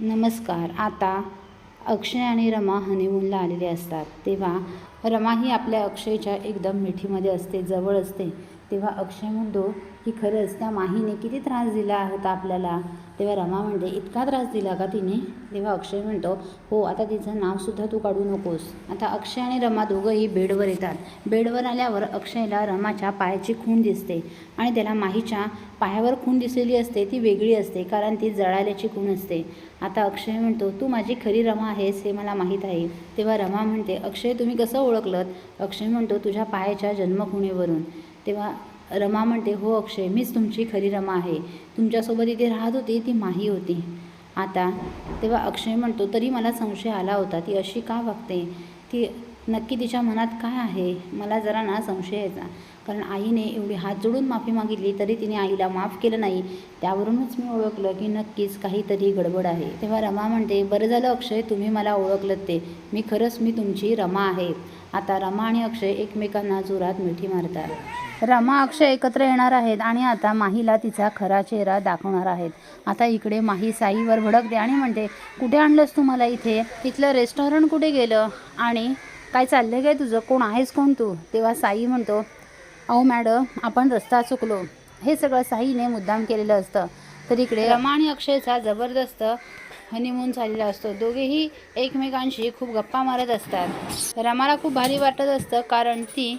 नमस्कार. आता अक्षय आणि रमा हनीमूनला आलेले असतात. तेव्हा रमा ही आपल्या अक्षयच्या एकदम मिठीमध्ये असते जवळ असते. तेव्हा अक्षय म्हणतो की खरंच त्या माहीने किती त्रास दिला होता आपल्याला? तेव्हा रमा म्हणते इतका त्रास दिला का तिने? तेव्हा अक्षय म्हणतो हो आता तिचं नावसुद्धा तू काढू नकोस. आता अक्षय आणि रमा दोघंही बेडवर येतात. बेडवर आल्यावर अक्षयला रमाच्या पायाची खूण दिसते आणि त्याला माहीच्या पायावर खूण दिसलेली असते ती वेगळी असते कारण ती जळाल्याची खूण असते. आता अक्षय म्हणतो तू माझी खरी रमा आहेस हे मला माहीत आहे. तेव्हा रमा म्हणते अक्षय तुम्ही कसं ओळखलं अक्षय म्हणतो तुझ्या पायाच्या जन्मखुणेवरून. तेव्हा रमा म्हणते हो अक्षय मीच तुमची खरी रमा आहे. तुमच्यासोबत इथे राहत होती ती माही होती. आता तेव्हा अक्षय म्हणतो तरी मला संशय आला होता ती अशी का वागते? ती नक्की तिच्या मनात काय आहे? मला जरा ना संशय यायचा. कारण आईने एवढी हात जोडून माफी मागितली तरी तिने आईला माफ केलं नाही. त्यावरूनच मी ओळखलं की नक्कीच काहीतरी गडबड आहे. तेव्हा रमा म्हणते बरं झालं अक्षय तुम्ही मला ओळखलं ते. मी खरंच मी तुमची रमा आहे. आता रमा आणि अक्षय एकमेकांना जोरात मिठी मारतात. रमा अक्षय एकत्र येणार आहेत आणि आता माहीला तिचा खरा चेहरा दाखवणार आहेत. आता इकडे माही साईवर भडकते आणि म्हणते कुठे आणलंस तू मला इथे? तिथलं रेस्टॉरंट कुठे गेलं? आणि काय चाललं काय तुझं? कोण आहेस कोण तू? तेव्हा साई म्हणतो अहो मॅडम आपण रस्ता चुकलो. हे सगळं साईने मुद्दाम केलेलं असतं. तर इकडे रमा आणि अक्षयचा जबरदस्त हनीमून झालेला असतो. दोघेही एकमेकांशी खूप गप्पा मारत असतात. रमाला खूप भारी वाटत असतं कारण ती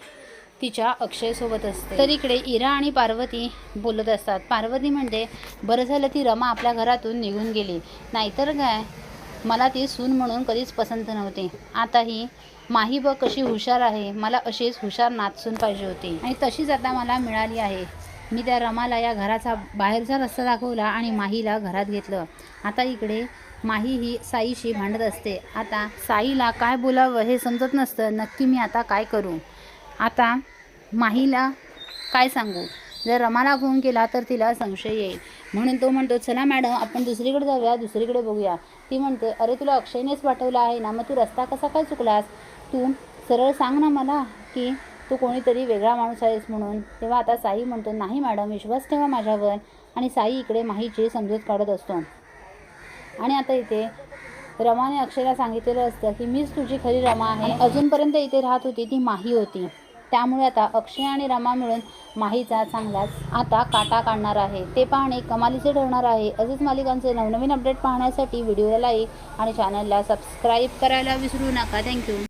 तिच्या अक्षयसोबत असते. तर इकडे इरा आणि पार्वती बोलत असतात. पार्वती म्हणते बरं झालं ती रमा आपल्या घरातून निघून गेली. नाहीतर काय? मला ती सून म्हणून कधीच पसंत नव्हती. आता ही माही बघ कशी हुशार आहे. मला अशीच हुशार नाचसून पाहिजे होती. आणि तशीच आता मला मिळाली आहे. मी त्या रमाला या घराचा बाहेरचा रस्ता दाखवला आणि माहीला घरात घेतलं. आता इकडे माही ही साईशी भांडत असते. आता साईला काय बोलावं हे समजत नसतं. नक्की मी आता काय करू? आता माहीला काय सांगू? जर रमाला फोन केला तर तिला संशय येईल. म्हणून तो म्हणतो चला मॅडम आपण दुसरीकडे जाऊया दुसरीकडे बघूया. ती म्हणते अरे तुला अक्षयनेच पाठवलं आहे ना? मग तू रस्ता कसा काय चुकलास? तू सरळ सांग ना मला की तू कोणीतरी वेगळा माणूस आहेस म्हणून. तेव्हा आता साई म्हणतो नाही मॅडम विश्वास ठेवा माझ्यावर. आणि साई इकडे माहीची समजूत काढत असतो. आणि आता इथे रमाने अक्षयला सांगितलेलं असतं की मीच तुझी खरी रमा आहे. अजूनपर्यंत इथे राहत होती ती माही होती. त्यामुळे आता अक्षय आणि रमा मिळून माहीचा चांगलाच आता काटा काढणार आहे. ते पाहणे कमालीचे ठरणार आहे. असेच मालिकांचे नवनवीन अपडेट पाहण्यासाठी व्हिडिओला लाईक आणि चॅनलला सबस्क्राईब करायला विसरू नका. थँक्यू